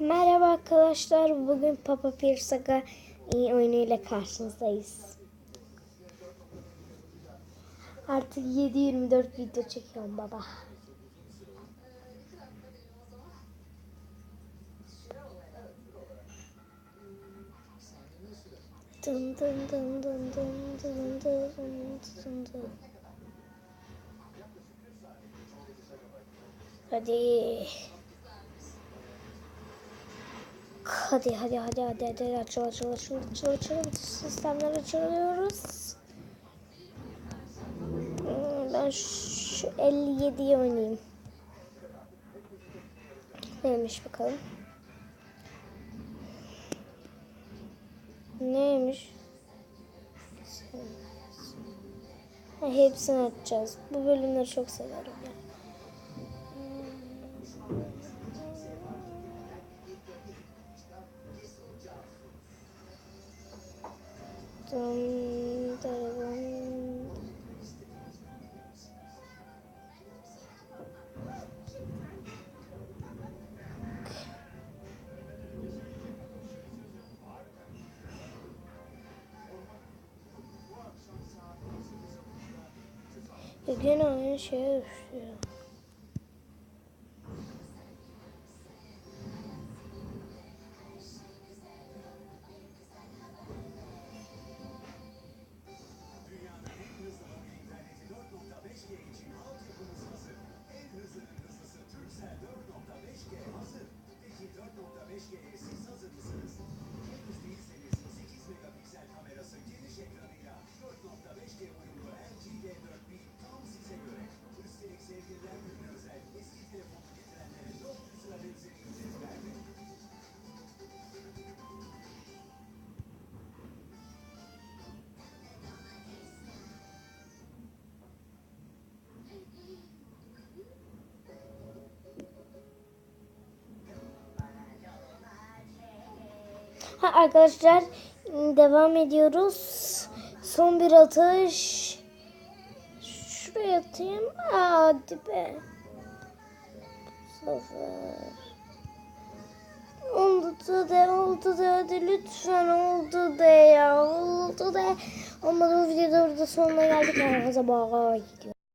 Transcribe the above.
Merhaba arkadaşlar. Bugün Papa Pig Saga iyi oyunuyla karşınızdayız. Artık 7-24 video çekiyorum baba. Dın dın dın dın dın dın dın dın dın. Hadi. Hadi hadi hadi hadi hadi açıl açıl açıl açıl açıl sistemler açılıyoruz. Hmm, Ben şu 57'yi oynayayım. Neymiş bakalım. Neymiş? Hepsini açacağız. Bu bölümleri çok severim 中大的公，OK，那我们学一学。Ha arkadaşlar devam ediyoruz. Son bir atış. Şuraya atayım. Hadi be. Sefer. Oldu de oldu de hadi lütfen oldu de ya oldu de. Ama bu videoda burada sonuna geldik. Herkese gidiyor.